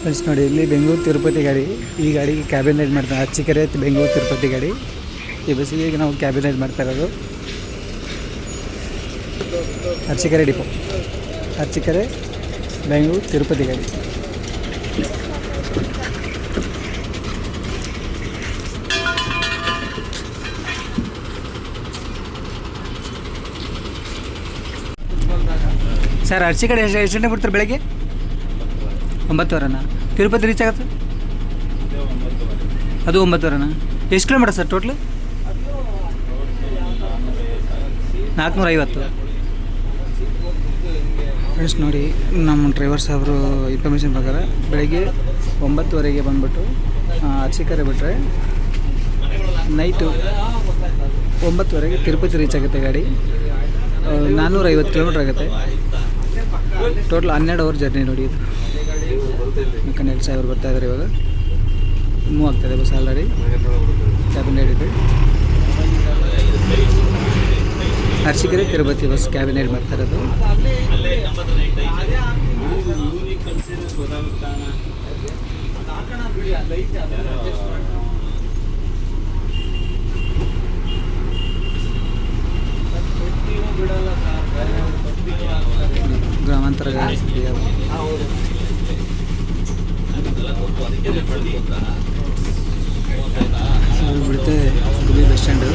Friends ನೋಡಿ, ಇಲ್ಲಿ ಬೆಂಗಳೂರು ತಿರುಪತಿ ಗಾಡಿ. ಈ ಗಾಡಿಗೆ ಕ್ಯಾಬಿನ್ ರೈಡ್ ಮಾಡ್ತಾರೆ ಅಚ್ಚಿಕೆರೆ ಬೆಂಗಳೂರು ತಿರುಪತಿ ಗಾಡಿ. ಈ ಬಸ್ಸಿಗೆ ಈಗ ನಾವು ಕ್ಯಾಬಿನ್ ರೈಡ್ ಮಾಡ್ತಾ ಇರೋದು. ಅರ್ಚಿಕೆರೆ ಡಿಪೋ ಅರ್ಚಿಕೆರೆ ಬೆಂಗಳೂರು ತಿರುಪತಿ ಗಾಡಿ. ಸರ್ ಅರ್ಚಿಕಡೆ ಎಷ್ಟು ಎಷ್ಟು ಗಂಟೆ ಬಿಡ್ತಾರೆ ಬೆಳಗ್ಗೆ? ಒಂಬತ್ತುವರೆನಾ? ತಿರುಪತಿ ರೀಚ್ ಆಗುತ್ತೆ? ಅದು ಒಂಬತ್ತುವರೆನಾ? ಎಷ್ಟು ಕಿಲೋಮೀಟರ್ ಸರ್ ಟೋಟ್ಲು ನಾಲ್ಕುನೂರ ಐವತ್ತು ಫ್ರೆಂಡ್ಸ್ ನೋಡಿ, ನಮ್ಮ ಡ್ರೈವರ್ ಸಾಹೇಬರು ಇನ್ಫಾರ್ಮೇಷನ್ ಪ್ರಕಾರ ಬೆಳಗ್ಗೆ ಒಂಬತ್ತುವರೆಗೆ ಬಂದ್ಬಿಟ್ಟು ಅರ್ಚಿಕರೆ ಬಿಟ್ಟರೆ ನೈಟು ಒಂಬತ್ತುವರೆಗೆ ತಿರುಪತಿ ರೀಚ್ ಆಗುತ್ತೆ ಗಾಡಿ. ನಾನ್ನೂರೈವತ್ತು ಕಿಲೋಮೀಟ್ರ್ ಆಗುತ್ತೆ. ಟೋಟಲ್ ಹನ್ನೆರಡು ಅವರ್ ಜರ್ನಿ ನೋಡಿ ಇದು. ಕನ್ಯಾಕ್ ಸಾವಿರ ಬರ್ತಾ ಇದ್ದಾರೆ ಇವಾಗ. ಮೂವ್ ಆಗ್ತಾಯಿದೆ ಬಸ್ ಆಲ್ರೆಡಿ ಕ್ಯಾಬಿನ್ ರೈಡ್ ಇದೆ. ಅರ್ಚಿಕೆರೆ ತಿರುಪತಿ ಬಸ್ ಕ್ಯಾಬಿನ್ ಹೇಳಿ ಮಾಡ್ತಾ ಇರೋದು. ಗಾಡಿ ಇದು ಬಿಡುತ್ತೆ ಗುಬಿ ಬಸ್ ಸ್ಟ್ಯಾಂಡು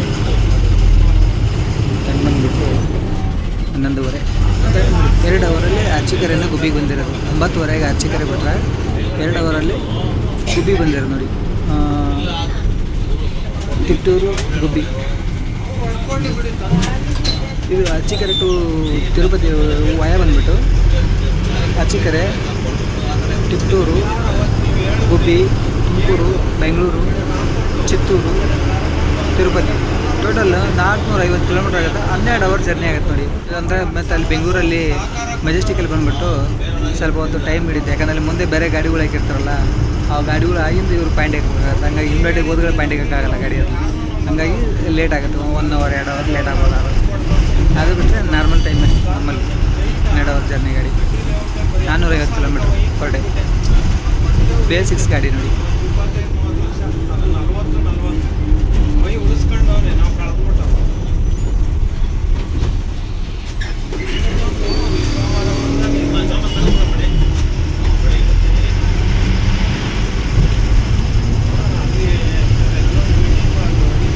ಟೈಮ್ ಬಂದುಬಿಟ್ಟು ಹನ್ನೊಂದುವರೆ. ಎರಡು ಅವರಲ್ಲಿ ಅರ್ಚಿಕೆರೆಯಿಂದ ಗುಬ್ಬಿಗೆ ಬಂದಿರೋದು. ಒಂಬತ್ತುವರೆಗೆ ಅರ್ಚಿಕೆರೆ ಬಿಟ್ರೆ ಎರಡು ಅವರಲ್ಲಿ ಗುಬ್ಬಿ ಬಂದಿರೋದು ನೋಡಿ. ತಿಟ್ಟೂರು ಗುಬ್ಬಿ. ಇದು ಅರ್ಚಿಕೆರೆ ಟು ತಿರುಪತಿ, ವಯ ಬಂದ್ಬಿಟ್ಟು. ಅರ್ಚಿಕೆರೆ ಕಿತ್ತೂರು ಗುಬ್ಬಿ, ತುಮಕೂರು, ಬೆಂಗಳೂರು, ಚಿತ್ತೂರು, ತಿರುಪತಿ. ಟೋಟಲ್ ನಾಲ್ಕುನೂರ ಐವತ್ತು ಕಿಲೋಮೀಟ್ರ್ ಆಗುತ್ತೆ. ಹನ್ನೆರಡು ಅವರ್ ಜರ್ನಿ ಆಗುತ್ತೆ ನೋಡಿ. ಅಂದರೆ ಮತ್ತು ಅಲ್ಲಿ ಬೆಂಗಳೂರಲ್ಲಿ ಮೆಜೆಸ್ಟಿಕಲ್ಲಿ ಬಂದುಬಿಟ್ಟು ಸ್ವಲ್ಪ ಹೊತ್ತು ಟೈಮ್ ಹಿಡಿಯುತ್ತೆ. ಯಾಕಂದರೆ ಅಲ್ಲಿ ಮುಂದೆ ಬೇರೆ ಗಾಡಿಗಳು ಹಾಕಿರ್ತಾರಲ್ಲ, ಆ ಗಾಡಿಗಳು ಆಗಿಂದ ಇವರು ಪಾಯಿಂಟ್ ಹಾಕಬೇಕಾಗತ್ತೆ ಹಂಗಾಗಿ ಇಮ್ಮಿಡಿಯೇಟ್ ಹೋದ್ರೆ ಪಾಯಿಂಟ್ ಹಾಕೋಕ್ಕಾಗಲ್ಲ ಗಾಡಿ ಅದು ಹಂಗಾಗಿ ಲೇಟ್ ಆಗುತ್ತೆ. ಒನ್ ಅವರ್ ಎರಡು ಅವರ್ ಲೇಟ್ ಆಗೋದು ಅದು ಅದು ಬಿಟ್ಟರೆ ನಾರ್ಮಲ್ ಟೈಮ್ ನಮ್ಮಲ್ಲಿ ಹನ್ನೆರಡು ಅವರ್ ಜರ್ನಿ ಗಾಡಿ. ನಾನ್ನೂರೈವತ್ತು ಕಿಲೋಮೀಟ್ರ್ ಪರ್ ಡೇ ಬೇಸಿಕ್ಸ್ ಗಾಡಿ ನೋಡಿ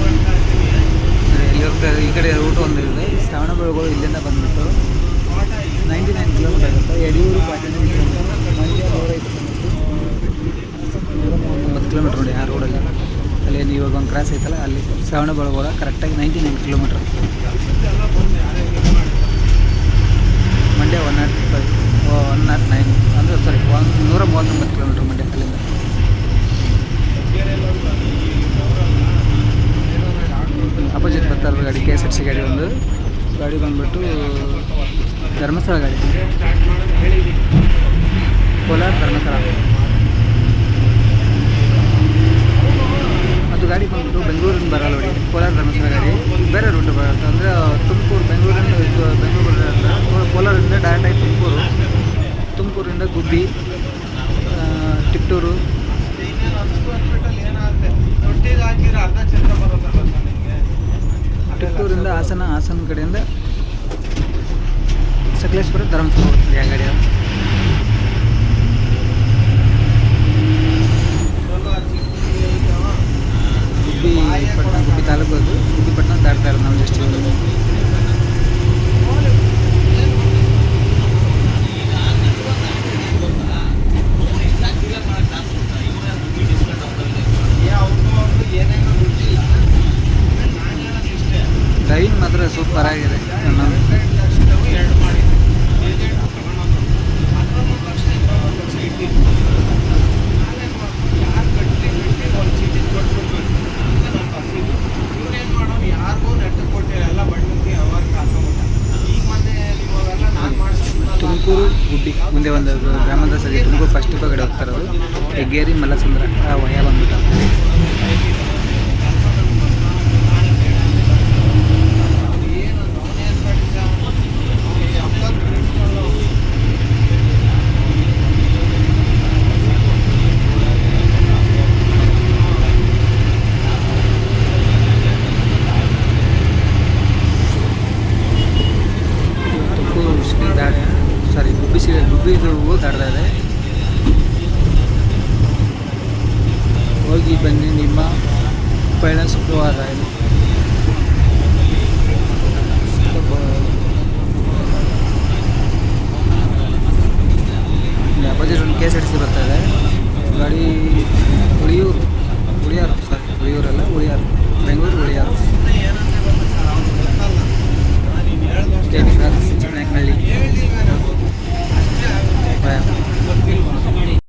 ಅಂದ್ರೆ ಇಲ್ಲಿ ಹೋಗ್ತಾ- ಈ ಕಡೆ ರೂಟ್ ಒಂದು ಇದೆ ಶ್ರವಣ ಬೆಳಗೊಳ ಇಲ್ಲಿಂದ ಬಂದ್ಬಿಟ್ಟು ನೈಂಟಿ ನೈನ್ ಕಿಲೋಮೀಟರ್ ಆಗುತ್ತೆ Yediyur forty nine kilometre Mandya ನೂರೈದು ಒಂಬತ್ತು ಕಿಲೋಮೀಟ್ರ್ ನೋಡಿ ಆ ರೋಡಲ್ಲಿ. ಅಲ್ಲಿ ಏನು ಇವಾಗ ಒಂದು ಕ್ರಾಸ್ ಐತಲ್ಲ, ಅಲ್ಲಿ ಶ್ರವಣ ಬೆಳಗೋಳ ಕರೆಕ್ಟಾಗಿ ninety nine kilometre Mandya one not five one not nine ಅಂದರೆ ಸಾರಿ ಒನ್ ನೂರ ಮೂವತ್ತೊಂಬತ್ತು ಕಿಲೋಮೀಟ್ರ್ ಮಂಡ್ಯ ಅಲ್ಲಿಂದ. ಅಪೋಸಿಟ್ ಬರ್ತಾ ಗಾಡಿ ಕೆ ಎಸ್ ಆರ್ ಸಿ ಗಾಡಿ ಒಂದು. ಗಾಡಿ ಬಂದ್ಬಿಟ್ಟು ಧರ್ಮಸ್ಥಳ ಗಾಡಿ. ಕೋಲಾರ ಧರ್ಮಸ್ಥಳ ಅದು ಗಾಡಿ ಬಂದ್ಬಿಟ್ಟು ಬೆಂಗಳೂರಿಂದ ಬರಲ್ಲ ನೋಡಿ ಕೋಲಾರ ಧರ್ಮಸ್ಥಳ ಗಾಡಿ ಬೇರೆ ರೂಟ್ ಬರುತ್ತೆ ಅಂದರೆ ತುಮಕೂರು ಬೆಂಗಳೂರಿಂದ ಇದು ಬೆಂಗಳೂರು ಬರುತ್ತೆ. ಕೋ- ಕೋಲಾರದಿಂದ ಡೈರೆಕ್ಟಾಗಿ ತುಮಕೂರು ತುಮಕೂರಿಂದ ಗುಬ್ಬಿ ಆ, ತಿಟ್ಟೂರು ಕಿತ್ತೂರಿಂದ ಹಾಸನ ಹಾಸನ ಕಡೆಯಿಂದ ಸಕಲೇಶ್ವರ ಧರ್ಮಸ್ಥಳ ಹೋಗ್ತದೆ ಆ ಗಾಡಿ ಗುಬ್ಬಿ ಪಟ್ಟಣ ಗುಬ್ಬಿ ತಾಲೂಕು ಅದು. ಗುಬ್ಬಿ ಪಟ್ಟಣ ದಾಟ್ತಾ ಇರೋದು ನಾವು ಜಸ್ಟ್ ಡ್ರೈವಿಂಗ್ ಮಾತ್ರ ಸೂಪರ್ ಆಗಿದೆ. ತುಮಕೂರು ಗುಡ್ಡಿ ಮುಂದೆ ಒಂದು ಗ್ರಾಮದ ಸರಿ ತುಮಕೂರು ಫಸ್ಟ್ ಕಡೆ ಹೋಗ್ತಾರೆ ಅವರು. ಹೆಗ್ಗೇರಿ ಮಲ್ಲಸಂದ್ರ ಆ ವಯ ಬಂದ್ಬಿಟ್ಟು. ಪಕ್ಷಿ ಗುಬ್ಬಿಗಳು ಓದಾಡ್ತಾ ಇದೆ. ಹೋಗಿ ಬನ್ನಿ ನಿಮ್ಮ ಪಯಣ ಸುಖವಾದ